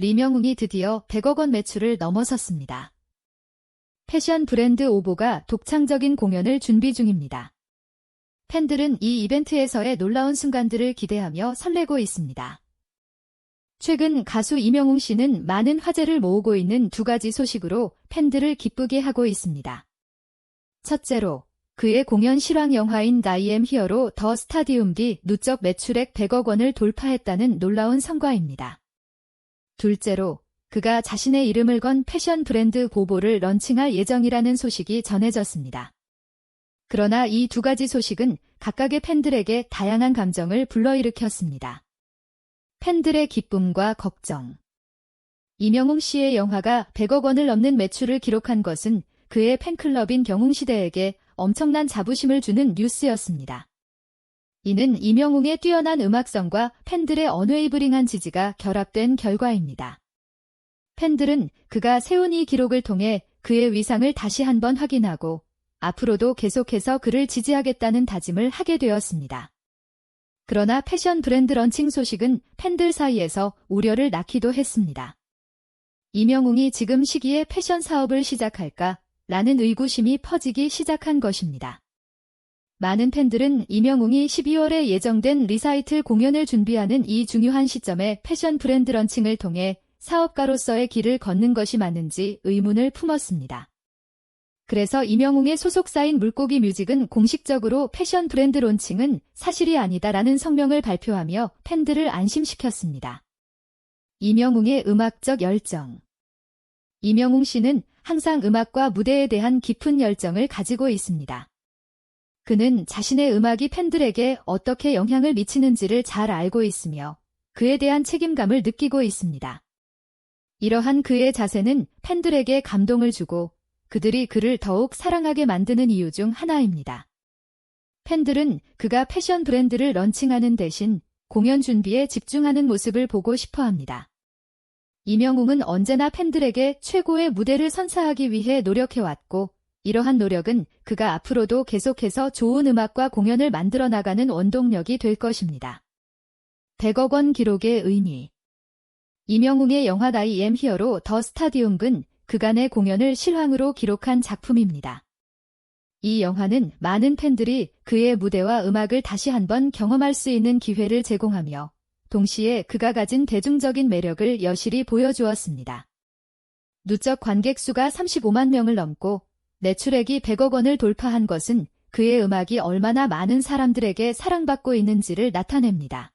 리명웅이 드디어 100억 원 매출을 넘어섰습니다. 패션 브랜드 오보가 독창적인 공연을 준비 중입니다. 팬들은 이 이벤트에서의 놀라운 순간들을 기대하며 설레고 있습니다. 최근 가수 이명웅 씨는 많은 화제를 모으고 있는 두 가지 소식으로 팬들을 기쁘게 하고 있습니다. 첫째로 그의 공연 실황 영화인 나이엠 히어로 더 스타디움 뒤 누적 매출액 100억 원을 돌파했다는 놀라운 성과입니다. 둘째로 그가 자신의 이름을 건 패션 브랜드 보보를 런칭할 예정이라는 소식이 전해졌습니다. 그러나 이 두 가지 소식은 각각의 팬들에게 다양한 감정을 불러일으켰습니다. 팬들의 기쁨과 걱정. 이명웅 씨의 영화가 100억 원을 넘는 매출을 기록한 것은 그의 팬클럽인 경웅시대에게 엄청난 자부심을 주는 뉴스였습니다. 이는 이명웅의 뛰어난 음악성과 팬들의 언웨이브링한 지지가 결합된 결과입니다. 팬들은 그가 세운 이 기록을 통해 그의 위상을 다시 한번 확인하고 앞으로도 계속해서 그를 지지하겠다는 다짐을 하게 되었습니다. 그러나 패션 브랜드 런칭 소식은 팬들 사이에서 우려를 낳기도 했습니다. 이명웅이 지금 시기에 패션 사업을 시작할까? 라는 의구심이 퍼지기 시작한 것입니다. 많은 팬들은 이명웅이 12월에 예정된 리사이틀 공연을 준비하는 이 중요한 시점에 패션 브랜드 런칭을 통해 사업가로서의 길을 걷는 것이 맞는지 의문을 품었습니다. 그래서 이명웅의 소속사인 물고기 뮤직은 공식적으로 패션 브랜드 론칭은 사실이 아니다라는 성명을 발표하며 팬들을 안심시켰습니다. 이명웅의 음악적 열정 이명웅 씨는 항상 음악과 무대에 대한 깊은 열정을 가지고 있습니다. 그는 자신의 음악이 팬들에게 어떻게 영향을 미치는지를 잘 알고 있으며 그에 대한 책임감을 느끼고 있습니다. 이러한 그의 자세는 팬들에게 감동을 주고 그들이 그를 더욱 사랑하게 만드는 이유 중 하나입니다. 팬들은 그가 패션 브랜드를 런칭하는 대신 공연 준비에 집중하는 모습을 보고 싶어 합니다. 이명웅은 언제나 팬들에게 최고의 무대를 선사하기 위해 노력해왔고, 이러한 노력은 그가 앞으로도 계속해서 좋은 음악과 공연을 만들어 나가는 원동력이 될 것입니다. 100억 원 기록의 의미 이명웅의 영화 나이 엠 히어로 더 스타디움은 그간의 공연을 실황으로 기록한 작품입니다. 이 영화는 많은 팬들이 그의 무대와 음악을 다시 한번 경험할 수 있는 기회를 제공하며 동시에 그가 가진 대중적인 매력을 여실히 보여주었습니다. 누적 관객 수가 35만 명을 넘고 매출액이 100억 원을 돌파한 것은 그의 음악이 얼마나 많은 사람들에게 사랑받고 있는지를 나타냅니다.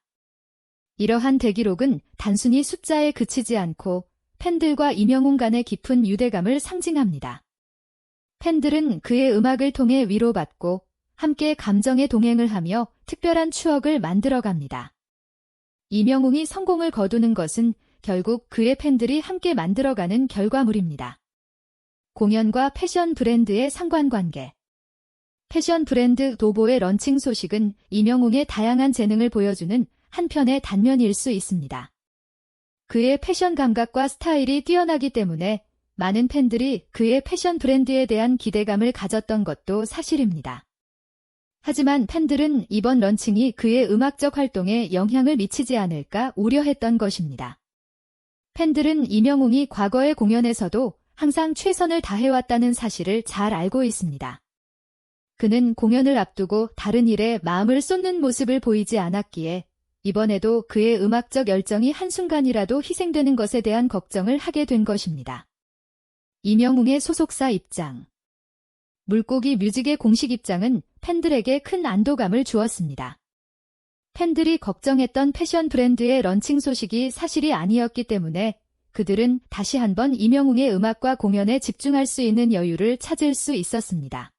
이러한 대기록은 단순히 숫자에 그치지 않고 팬들과 이명웅 간의 깊은 유대감을 상징합니다. 팬들은 그의 음악을 통해 위로받고 함께 감정의 동행을 하며 특별한 추억을 만들어갑니다. 이명웅이 성공을 거두는 것은 결국 그의 팬들이 함께 만들어가는 결과물입니다. 공연과 패션 브랜드의 상관관계 패션 브랜드 도보의 런칭 소식은 이명웅의 다양한 재능을 보여주는 한편의 단면일 수 있습니다. 그의 패션 감각과 스타일이 뛰어나기 때문에 많은 팬들이 그의 패션 브랜드에 대한 기대감을 가졌던 것도 사실입니다. 하지만 팬들은 이번 런칭이 그의 음악적 활동에 영향을 미치지 않을까 우려했던 것입니다. 팬들은 이명웅이 과거의 공연에서도 항상 최선을 다해왔다는 사실을 잘 알고 있습니다. 그는 공연을 앞두고 다른 일에 마음을 쏟는 모습을 보이지 않았기에 이번에도 그의 음악적 열정이 한순간이라도 희생되는 것에 대한 걱정을 하게 된 것입니다. 이명웅의 소속사 입장 물고기 뮤직의 공식 입장은 팬들에게 큰 안도감을 주었습니다. 팬들이 걱정했던 패션 브랜드의 런칭 소식이 사실이 아니었기 때문에 그들은 다시 한번 이명웅의 음악과 공연에 집중할 수 있는 여유를 찾을 수 있었습니다.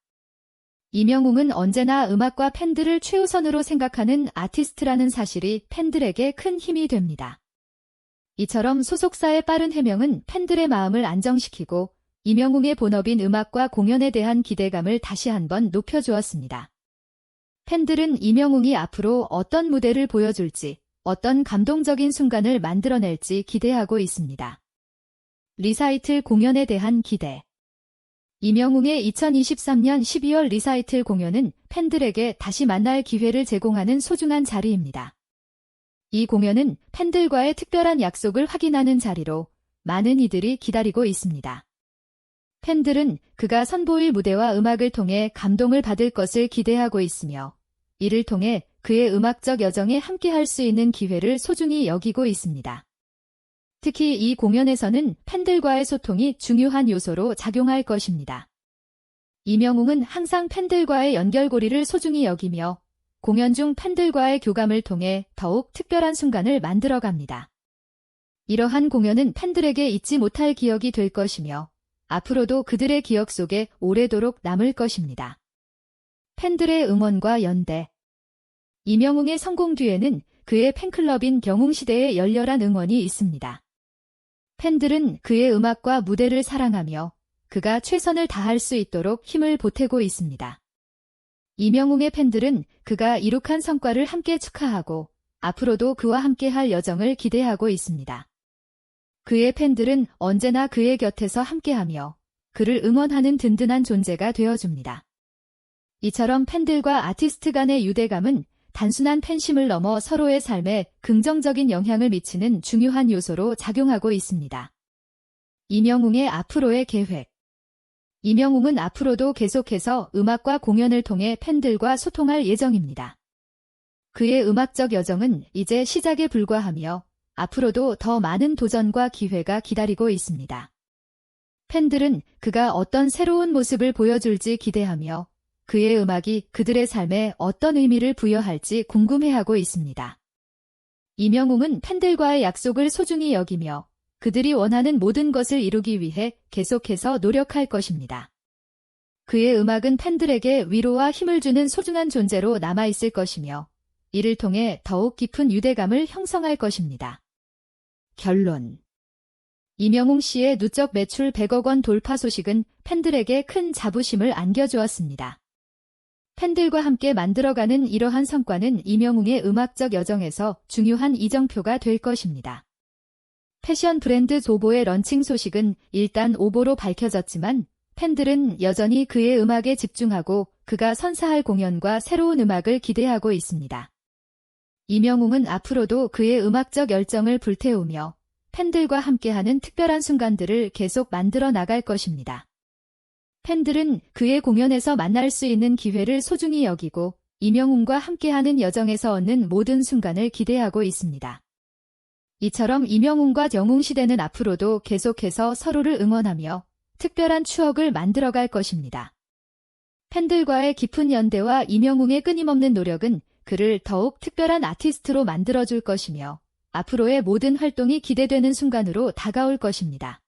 이명웅은 언제나 음악과 팬들을 최우선으로 생각하는 아티스트라는 사실이 팬들에게 큰 힘이 됩니다. 이처럼 소속사의 빠른 해명은 팬들의 마음을 안정시키고 이명웅의 본업인 음악과 공연에 대한 기대감을 다시 한번 높여주었습니다. 팬들은 이명웅이 앞으로 어떤 무대를 보여줄지, 어떤 감동적인 순간을 만들어낼지 기대하고 있습니다. 리사이틀 공연에 대한 기대 이명웅의 2023년 12월 리사이틀 공연은 팬들에게 다시 만날 기회를 제공하는 소중한 자리입니다. 이 공연은 팬들과의 특별한 약속을 확인하는 자리로 많은 이들이 기다리고 있습니다. 팬들은 그가 선보일 무대와 음악을 통해 감동을 받을 것을 기대하고 있으며 이를 통해 그의 음악적 여정에 함께할 수 있는 기회를 소중히 여기고 있습니다. 특히 이 공연에서는 팬들과의 소통이 중요한 요소로 작용할 것입니다. 이명웅은 항상 팬들과의 연결고리를 소중히 여기며 공연 중 팬들과의 교감을 통해 더욱 특별한 순간을 만들어갑니다. 이러한 공연은 팬들에게 잊지 못할 기억이 될 것이며 앞으로도 그들의 기억 속에 오래도록 남을 것입니다. 팬들의 응원과 연대 이명웅의 성공 뒤에는 그의 팬클럽인 경웅시대의 열렬한 응원이 있습니다. 팬들은 그의 음악과 무대를 사랑하며 그가 최선을 다할 수 있도록 힘을 보태고 있습니다. 이명웅의 팬들은 그가 이룩한 성과를 함께 축하하고 앞으로도 그와 함께 할 여정을 기대하고 있습니다. 그의 팬들은 언제나 그의 곁에서 함께하며 그를 응원하는 든든한 존재가 되어줍니다. 이처럼 팬들과 아티스트 간의 유대감은 단순한 팬심을 넘어 서로의 삶에 긍정적인 영향을 미치는 중요한 요소로 작용하고 있습니다. 이명웅의 앞으로의 계획 이명웅은 앞으로도 계속해서 음악과 공연을 통해 팬들과 소통할 예정입니다. 그의 음악적 여정은 이제 시작에 불과하며 앞으로도 더 많은 도전과 기회가 기다리고 있습니다. 팬들은 그가 어떤 새로운 모습을 보여줄지 기대하며 그의 음악이 그들의 삶에 어떤 의미를 부여할지 궁금해하고 있습니다. 이명웅은 팬들과의 약속을 소중히 여기며 그들이 원하는 모든 것을 이루기 위해 계속해서 노력할 것입니다. 그의 음악은 팬들에게 위로와 힘을 주는 소중한 존재로 남아있을 것이며 이를 통해 더욱 깊은 유대감을 형성할 것입니다. 결론 이명웅 씨의 누적 매출 100억 원 돌파 소식은 팬들에게 큰 자부심을 안겨주었습니다. 팬들과 함께 만들어가는 이러한 성과는 이명웅의 음악적 여정에서 중요한 이정표가 될 것입니다. 패션 브랜드 조보의 런칭 소식은 일단 오보로 밝혀졌지만 팬들은 여전히 그의 음악에 집중하고 그가 선사할 공연과 새로운 음악을 기대하고 있습니다. 이명웅은 앞으로도 그의 음악적 열정을 불태우며 팬들과 함께하는 특별한 순간들을 계속 만들어 나갈 것입니다. 팬들은 그의 공연에서 만날 수 있는 기회를 소중히 여기고 이명웅과 함께하는 여정에서 얻는 모든 순간을 기대하고 있습니다. 이처럼 이명웅과 정웅 시대는 앞으로도 계속해서 서로를 응원하며 특별한 추억을 만들어갈 것입니다. 팬들과의 깊은 연대와 이명웅의 끊임없는 노력은 그를 더욱 특별한 아티스트로 만들어줄 것이며 앞으로의 모든 활동이 기대되는 순간으로 다가올 것입니다.